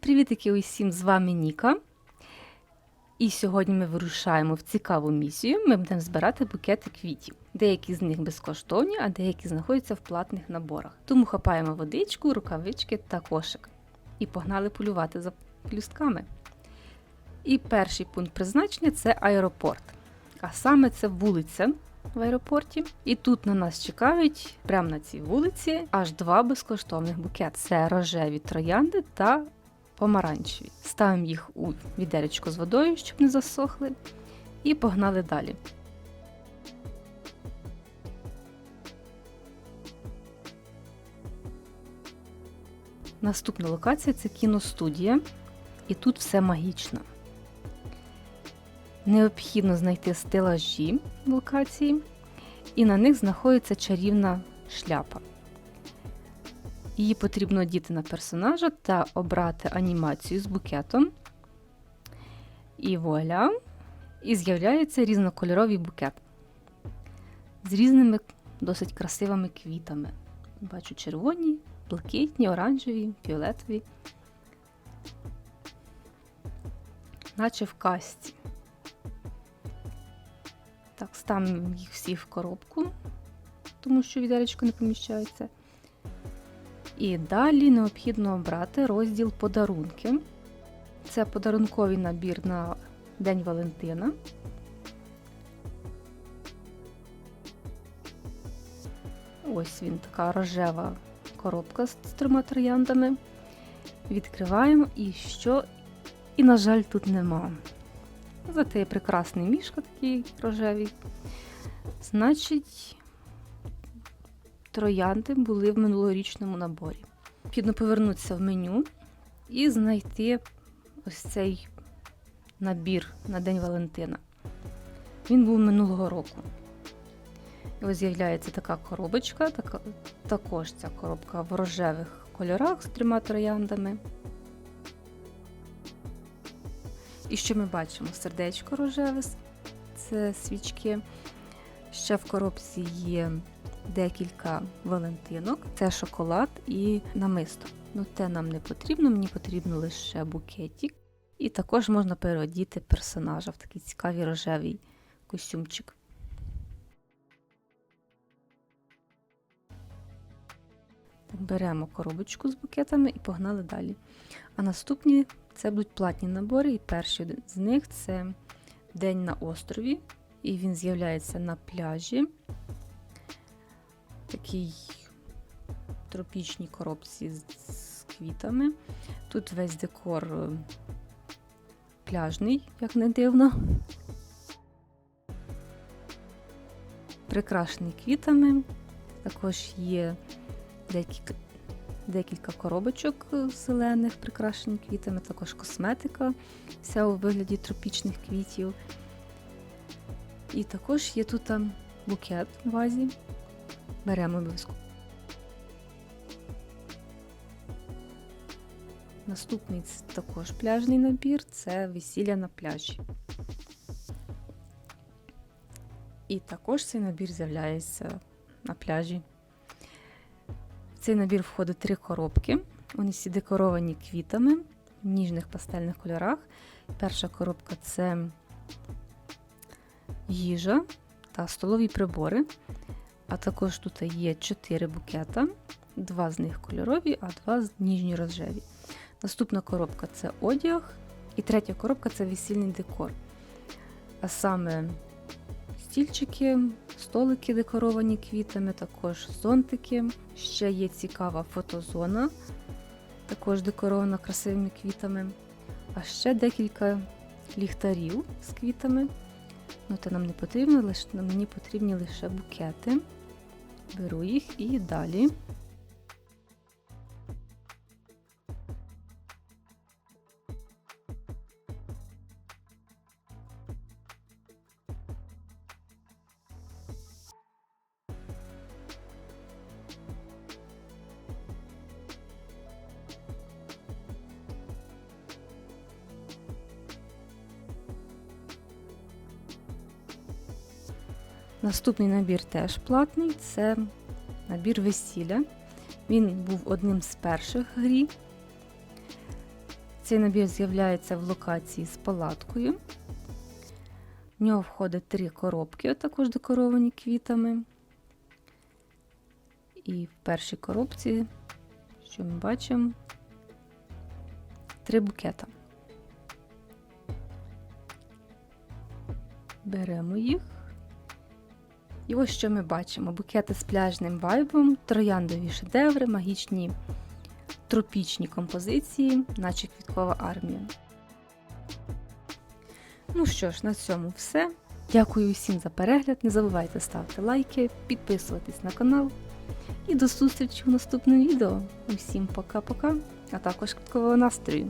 Привітики усім з вами Ніка. І сьогодні ми вирушаємо в цікаву місію. Ми будемо збирати букети квітів. Деякі з них безкоштовні, а деякі знаходяться в платних наборах. Тому хапаємо водичку, рукавички та кошик. І погнали полювати за плюстками. І перший пункт призначення це аеропорт. А саме це вулиця в аеропорті. І тут на нас чекають прямо на цій вулиці аж два безкоштовних букети: це рожеві троянди та помаранчеві. Ставимо їх у відеречко з водою, щоб не засохли, і погнали далі. Наступна локація це кіностудія, і тут все магічно. Необхідно знайти стелажі в локації, і на них знаходиться чарівна шляпа. Її потрібно одіти на персонажа та обрати анімацію з букетом. І вуаля! І з'являється різнокольоровий букет з різними досить красивими квітами. Бачу червоні, блакитні, оранжеві, фіолетові, наче в касті. Так, ставимо їх всі в коробку, тому що відеречко не поміщається. І далі необхідно обрати розділ подарунки. Це подарунковий набір на День Валентина. Ось він, така рожева коробка з трьома трояндами. Відкриваємо і що? І, на жаль, тут нема. Зате є прекрасний мішка такий рожевий. Значить, троянди були в минулорічному наборі. Необхідно повернутися в меню і знайти ось цей набір на День Валентина. Він був минулого року. І ось з'являється така коробочка, така, також ця коробка в рожевих кольорах з трьома трояндами. І що ми бачимо? Сердечко рожеве, це свічки. Ще в коробці є декілька валентинок. Це шоколад і намисто. Ну, те нам не потрібно, мені потрібно лише букетик. І також можна переодіти персонажа в такий цікавий рожевий костюмчик. Так, Беремо коробочку з букетами і погнали далі. А наступні це будуть платні набори, і перший з них це День на острові, і він з'являється на пляжі. Такий тропічній коробці з, квітами. Тут весь декор е, пляжний, як не дивно. Прикрашений квітами. Також є декілька, декілька коробочок зелених, прикрашені квітами, також косметика, вся у вигляді тропічних квітів. І також є тут букет в вазі. Беремо обов'язково. Наступний також пляжний набір це весілля на пляжі. І також цей набір з'являється на пляжі. В цей набір входить три коробки. Вони всі декоровані квітами в ніжних пастельних кольорах. Перша коробка це їжа та столові прибори. А також тут є 4 букета, два з них кольорові, а два з ніжні рожеві. Наступна коробка це одяг, і третя коробка це весільний декор. А саме стільчики, столики декоровані квітами, також зонтики. Ще є цікава фотозона, також декорована красивими квітами. А ще декілька ліхтарів з квітами. Ну, це нам не потрібно, лише мені потрібні лише букети. Беру їх і далі. Наступний набір теж платний це набір весілля. Він був одним з перших грі. Цей набір з'являється в локації з палаткою. В нього входить три коробки, також декоровані квітами. І в першій коробці, що ми бачимо, три букета. Беремо їх. І ось що ми бачимо: букети з пляжним вайбом, трояндові шедеври, магічні тропічні композиції, наче квіткова армія. Ну що ж, на цьому все. Дякую всім за перегляд. Не забувайте ставити лайки, підписуватись на канал. І до зустрічі в наступному відео. Усім пока-пока, а також квіткового настрою!